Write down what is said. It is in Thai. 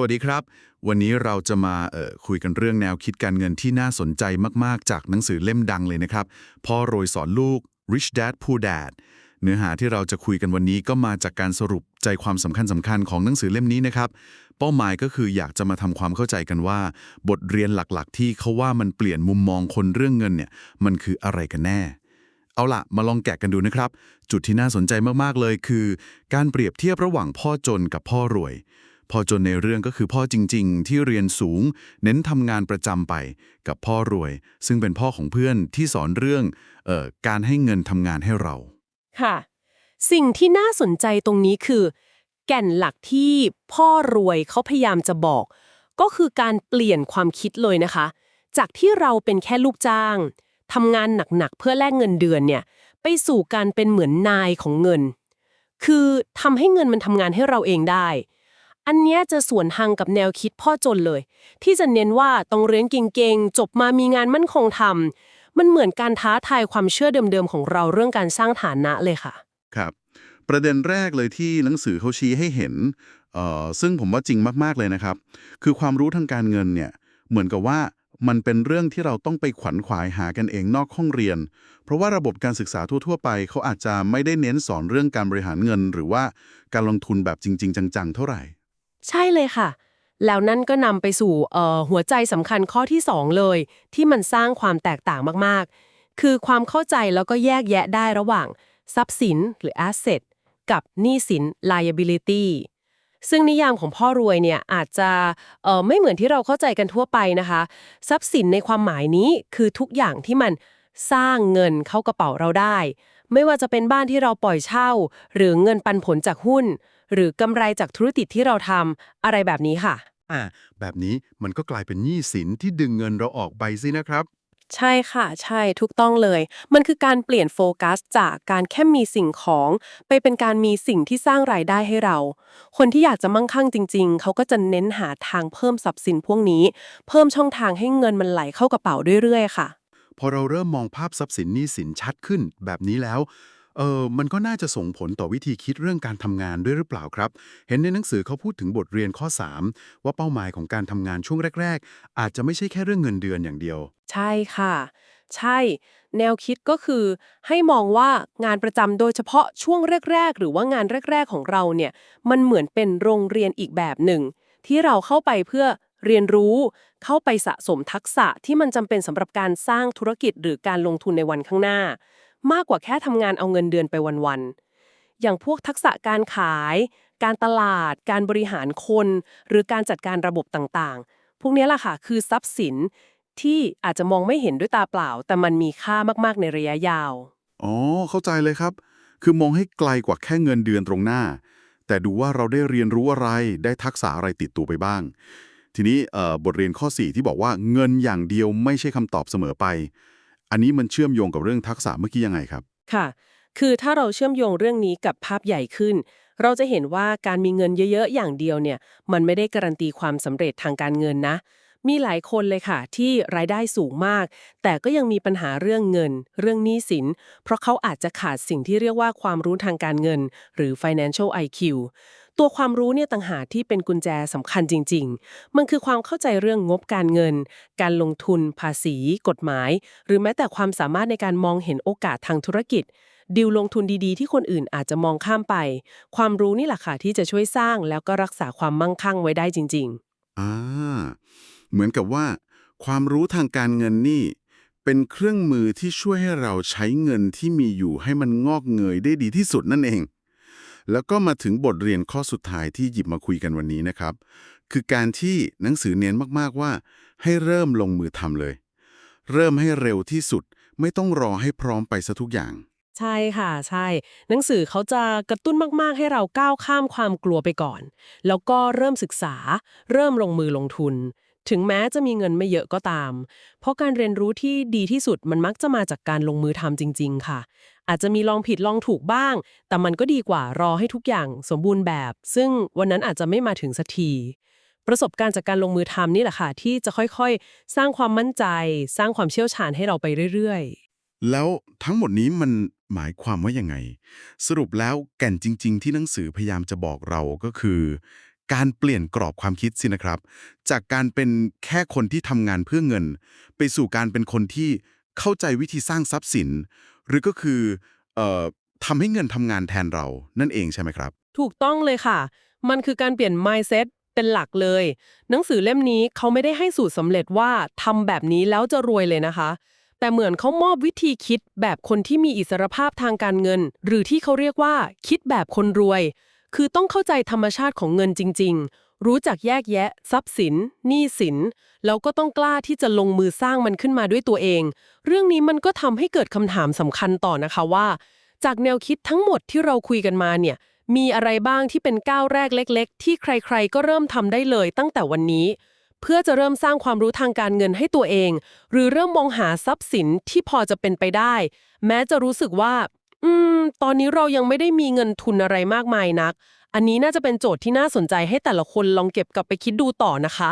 วัสดีครับ วันนี้เราจะมาเอ่อคุยกันเรื่องแนวคิดการเงินที่น่าสนใจมากๆ จากหนังสือเล่มดังเลยนะครับ พ่อโรยสอนลูก Rich Dad Poor Dad เนื้อหาที่เราจะคุยกันวันนี้ก็มาจากการสรุปใจความสำคัญสำคัญๆของหนังสือเล่มนี้นะครับ เป้าหมายก็คืออยากจะมาทำความเข้าใจกันว่า บทเรียนหลักๆ ที่เขาว่ามันเปลี่ยนมุมมองคนเรื่องเงินเนี่ยมันคืออะไรกันแน่เอาล่ะมาลองแกะกันดูนะครับ จุดที่น่าสนใจมาก ๆ เลยคือ การเปรียบเทียบระหว่างพ่อจนกับพ่อรวย พ่อจนในเรื่องก็คือพ่อจริง ๆ ที่เรียนสูง เน้นทำงานประจำไป กับพ่อรวย ซึ่งเป็นพ่อของเพื่อนที่สอนเรื่องเอ่อการให้เงินทำงานให้เรา ค่ะ สิ่งที่น่าสนใจตรงนี้คือ แก่นหลักที่พ่อรวยเขาพยายามจะบอก ก็คือการเปลี่ยนความคิดเลยนะคะ จากที่เราเป็นแค่ลูกจ้างทำงานหนักๆเพื่อแลกเงินเดือนเนี่ยไปสู่การเป็นเหมือนนายของเงิน คือทำให้เงินมันทำงานให้เราเองได้ อันเนี้ยจะสวนทางกับแนวคิดพ่อจนเลย ที่จะเน้นว่าต้องเรียนเก่งๆ จบมามีงานมั่นคงทำมันเหมือนการท้าทายความเชื่อเดิมๆของเราเรื่องการสร้างฐานะเลยค่ะ ครับ ประเด็นแรกเลยที่หนังสือเขาชี้ให้เห็นเอ่อซึ่งผมว่าจริงมากๆเลยนะครับ คือความรู้ทางการเงินเนี่ยเหมือนกับว่ามันเป็นเรื่องที่เราต้องไปขวัญขวายหากันเองนอกห้องเรียน เพราะว่าระบบการศึกษาทั่ว ๆ ไปเขาอาจจะไม่ได้เน้นสอนเรื่องการบริหารเงิน หรือว่าการลงทุนแบบจริง ๆ จังๆ เท่าไหร่ ใช่เลยค่ะ แล้วนั่นก็นำไปสู่เอ่อหัวใจสำคัญข้อที่ 2 เลย ที่มันสร้างความแตกต่างมากๆ คือความเข้าใจแล้วก็แยกแยะได้ระหว่าง ทรัพย์สินหรือ asset กับหนี้สิน liability ซึ่งนิยามของพ่อรวยเนี่ยอาจจะไม่เหมือนที่เราเข้าใจกันทั่วไปนะคะ ทรัพย์สินในความหมายนี้คือทุกอย่างที่มัน สร้างเงินเข้ากระเป๋าเราได้ ไม่ว่าจะเป็นบ้านที่เราปล่อยเช่า หรือเงินปันผลจากหุ้น หรือกำไรจากธุรกิจที่เราทำอะไรแบบนี้ค่ะ อ่า แบบนี้มันก็กลายเป็นหนี้สินที่ดึงเงินเราออกไปสินะครับ ใช่ค่ะ ใช่ถูกต้องเลย มันคือการเปลี่ยนโฟกัสจากการแค่มีสิ่งของ ไปเป็นการมีสิ่งที่สร้างรายได้ให้เรา คนที่อยากจะมั่งคั่งจริง ๆ เขาก็จะเน้นหาทางเพิ่มทรัพย์สินพวกนี้ เพิ่มช่องทางให้เงินมันไหลเข้ากระเป๋าเรื่อยๆค่ะ พอเราเริ่มมองภาพทรัพย์สินหนี้สินชัดขึ้นแบบนี้แล้วเออมันก็น่าจะส่งผลต่อวิธีคิดเรื่องการทำงานด้วยหรือเปล่าครับ เห็นในหนังสือเขาพูดถึงบทเรียนข้อ 3 ว่าเป้าหมายของการทำงานช่วงแรก ๆ อาจจะไม่ใช่แค่เรื่องเงินเดือนอย่างเดียว ใช่ค่ะ ใช่ แนวคิดก็คือ ให้มองว่างานประจำโดยเฉพาะช่วงแรก ๆ หรือว่างานแรก ๆ ของเราเนี่ย มันเหมือนเป็นโรงเรียนอีกแบบหนึ่ง ที่เราเข้าไปเพื่อ เรียนรู้เข้าไปสะสมทักษะที่มันจำเป็นสำหรับการสร้างธุรกิจหรือการลงทุนในวันข้างหน้า มากกว่าแค่ทำงานเอาเงินเดือนไปวันๆอย่างพวกทักษะการขาย การตลาด การบริหารคน หรือการจัดการระบบต่างๆ พวกนี้แหละค่ะคือทรัพย์สินที่อาจจะมองไม่เห็นด้วยตาเปล่า แต่มันมีค่ามากๆในระยะยาว อ๋อ เข้าใจเลยครับ คือมองให้ไกลกว่าแค่เงินเดือนตรงหน้า แต่ดูว่าเราได้เรียนรู้อะไร ได้ทักษะอะไรติดตัวไปบ้าง ทีนี้บทเรียนข้อ 4 ที่บอกว่าเงินอย่างเดียวไม่ใช่คำตอบเสมอไป อันนี้มันเชื่อมโยงกับเรื่องทักษะเมื่อกี้ยังไงครับ ค่ะ คือถ้าเราเชื่อมโยงเรื่องนี้กับภาพใหญ่ขึ้น เราจะเห็นว่าการมีเงินเยอะๆ อย่างเดียวเนี่ย มันไม่ได้การันตีความสำเร็จทางการเงินนะ มีหลายคนเลยค่ะ ที่รายได้สูงมาก แต่ก็ยังมีปัญหาเรื่องเงิน เรื่องหนี้สิน เพราะเขาอาจจะขาดสิ่งที่เรียกว่าความรู้ทางการเงิน หรือ financial IQ ตัวความรู้เนี่ยต่างหากที่เป็นกุญแจสำคัญจริง ๆ มันคือความเข้าใจเรื่องงบการเงิน การลงทุน ภาษี กฎหมาย หรือแม้แต่ความสามารถในการมองเห็นโอกาสทางธุรกิจดิวลงทุนดีๆ ที่คนอื่นอาจจะมองข้ามไป ความรู้นี่แหละค่ะที่จะช่วยสร้างแล้วก็รักษาความมั่งคั่งไว้ได้จริง ๆ อ่า เหมือนกับว่า ความรู้ทางการเงินนี่ เป็นเครื่องมือที่ช่วยให้เราใช้เงินที่มีอยู่ให้มันงอกเงยได้ดีที่สุดนั่นเอง แล้วก็มาถึงบทเรียนข้อสุดท้ายที่หยิบมาคุยกันวันนี้นะครับ คือการที่หนังสือเน้นมากๆว่า ให้เริ่มลงมือทำเลย เริ่มให้เร็วที่สุดไม่ต้องรอให้พร้อมไปซะทุกอย่าง ใช่ค่ะใช่ หนังสือเขาจะกระตุ้นมากๆ ให้เราก้าวข้ามความกลัวไปก่อน แล้วก็เริ่มศึกษา เริ่มลงมือลงทุน ถึงแม้จะมีเงินไม่เยอะก็ตาม เพราะการเรียนรู้ที่ดีที่สุดมันมักจะมาจากการลงมือทำจริง ๆ ค่ะ อาจจะมีลองผิดลองถูกบ้าง แต่มันก็ดีกว่ารอให้ทุกอย่างสมบูรณ์แบบ ซึ่งวันนั้นอาจจะไม่มาถึงสักที ประสบการณ์จากการลงมือทำนี่แหละค่ะ ที่จะค่อยๆ สร้างความมั่นใจ สร้างความเชี่ยวชาญให้เราไปเรื่อยๆ แล้วทั้งหมดนี้มันหมายความว่ายังไง สรุปแล้วแก่นจริง ๆ ที่หนังสือพยายามจะบอกเราก็คือ การเปลี่ยนกรอบความคิดสินะครับ จากการเป็นแค่คนที่ทำงานเพื่อเงิน ไปสู่การเป็นคนที่เข้าใจวิธีสร้างทรัพย์สิน หรือก็คือเอ่อทำให้เงินทำงานแทนเรานั่นเองใช่ไหมครับ ถูกต้องเลยค่ะ มันคือการเปลี่ยน mindset เป็นหลักเลย หนังสือเล่มนี้เขาไม่ได้ให้สูตรสำเร็จว่าทำแบบนี้แล้วจะรวยเลยนะคะ แต่เหมือนเขามอบวิธีคิดแบบคนที่มีอิสรภาพทางการเงิน หรือที่เขาเรียกว่า คิดแบบคนรวย คือต้องเข้าใจธรรมชาติของเงินจริง ๆ รู้จักแยกแยะ ทรัพย์สินหนี้สิน แล้วก็ต้องกล้าที่จะลงมือสร้างมันขึ้นมาด้วยตัวเอง เรื่องนี้มันก็ทำให้เกิดคำถามสำคัญต่อนะคะว่า จากแนวคิดทั้งหมดที่เราคุยกันมาเนี่ย มีอะไรบ้างที่เป็นก้าวแรกเล็ก ๆ ที่ใคร ๆ ก็เริ่มทำได้เลยตั้งแต่วันนี้ เพื่อจะเริ่มสร้างความรู้ทางการเงินให้ตัวเอง หรือเริ่มมองหาทรัพย์สินที่พอจะเป็นไปได้ แม้จะรู้สึกว่า อืม ตอนนี้เรายังไม่ได้มีเงินทุนอะไรมากมายนัก อันนี้น่าจะเป็นโจทย์ที่น่าสนใจให้แต่ละคนลองเก็บกลับไปคิดดูต่อนะคะ